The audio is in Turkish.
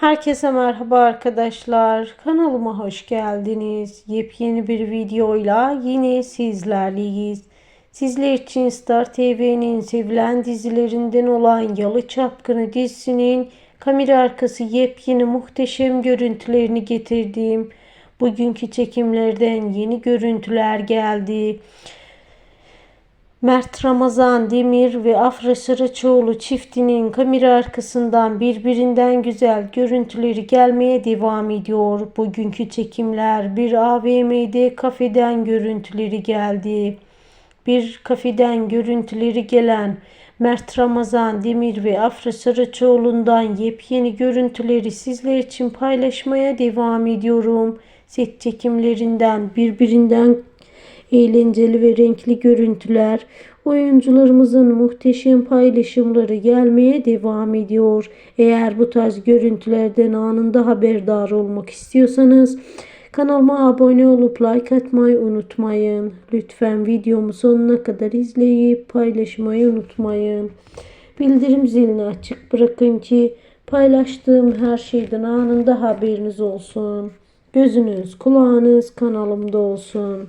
Herkese merhaba arkadaşlar. Kanalıma hoş geldiniz. Yepyeni bir videoyla yine sizlerleyiz. Sizler için Star TV'nin sevilen dizilerinden olan Yalı Çapkını dizisinin kamera arkası yepyeni muhteşem görüntülerini getirdim. Bugünkü çekimlerden yeni görüntüler geldi. Mert Ramazan Demir ve Afra Saraçoğlu çiftinin kamera arkasından birbirinden güzel görüntüleri gelmeye devam ediyor. Bugünkü çekimler bir AVM'de kafeden görüntüleri geldi. Bir kafeden görüntüleri gelen Mert Ramazan Demir ve Afra Saraçoğlu'ndan yepyeni görüntüleri sizler için paylaşmaya devam ediyorum. Set çekimlerinden birbirinden eğlenceli ve renkli görüntüler, oyuncularımızın muhteşem paylaşımları gelmeye devam ediyor. Eğer bu tarz görüntülerden anında haberdar olmak istiyorsanız kanalıma abone olup like atmayı unutmayın. Lütfen videomu sonuna kadar izleyip paylaşmayı unutmayın. Bildirim zilini açık bırakın ki paylaştığım her şeyden anında haberiniz olsun. Gözünüz, kulağınız kanalımda olsun.